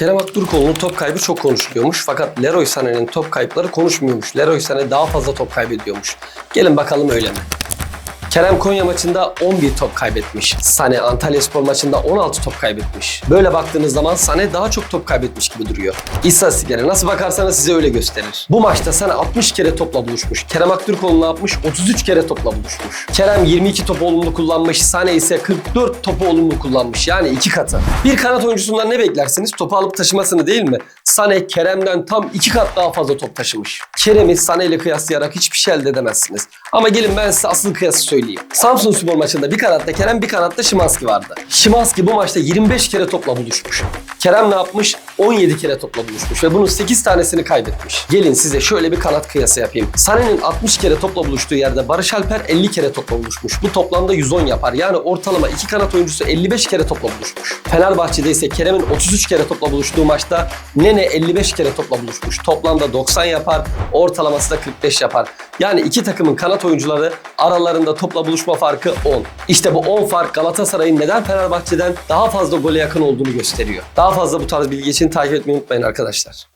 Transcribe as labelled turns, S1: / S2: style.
S1: Kerem Aktürkoğlu'nun top kaybı çok konuşuluyormuş. Fakat Leroy Sané'nin top kayıpları konuşmuyormuş. Leroy Sané daha fazla top kaybediyormuş. Gelin bakalım öyle mi? Kerem Konya maçında 11 top kaybetmiş. Sane Antalya Spor maçında 16 top kaybetmiş. Böyle baktığınız zaman Sane daha çok top kaybetmiş gibi duruyor. İstatistiklere nasıl bakarsanız size öyle gösterir. Bu maçta Sane 60 kere topla buluşmuş. Kerem Aktürkoğlu ne yapmış? 33 kere topla buluşmuş. Kerem 22 topu olumlu kullanmış. Sane ise 44 topu olumlu kullanmış. Yani iki katı. Bir kanat oyuncusundan ne beklersiniz? Topu alıp taşımasını değil mi? Sane Kerem'den tam iki kat daha fazla top taşımış. Kerem'i Sane ile kıyaslayarak hiçbir şey elde edemezsiniz. Ama gelin ben size asıl kıyası söyleyeyim. Samsun Spor maçında bir kanatta Kerem bir kanatta Şimanski vardı. Şimanski bu maçta 25 kere topla buluşmuş. Kerem ne yapmış? 17 kere topla buluşmuş ve bunun 8 tanesini kaybetmiş. Gelin size şöyle bir kanat kıyası yapayım. Sane'nin 60 kere topla buluştuğu yerde Barış Alper 50 kere topla buluşmuş. Bu toplamda 110 yapar. Yani ortalama iki kanat oyuncusu 55 kere topla buluşmuş. Fenerbahçe'de ise Kerem'in 33 kere topla buluştuğu maçta Nene 55 kere topla buluşmuş. Toplamda 90 yapar. Ortalaması da 45 yapar. Yani iki takımın kanat oyuncuları aralarında topla buluşma farkı 10. İşte bu 10 fark Galatasaray'ın neden Fenerbahçe'den daha fazla gole yakın olduğunu gösteriyor. Daha fazla bu tarz bilgi için takip etmeyi unutmayın arkadaşlar.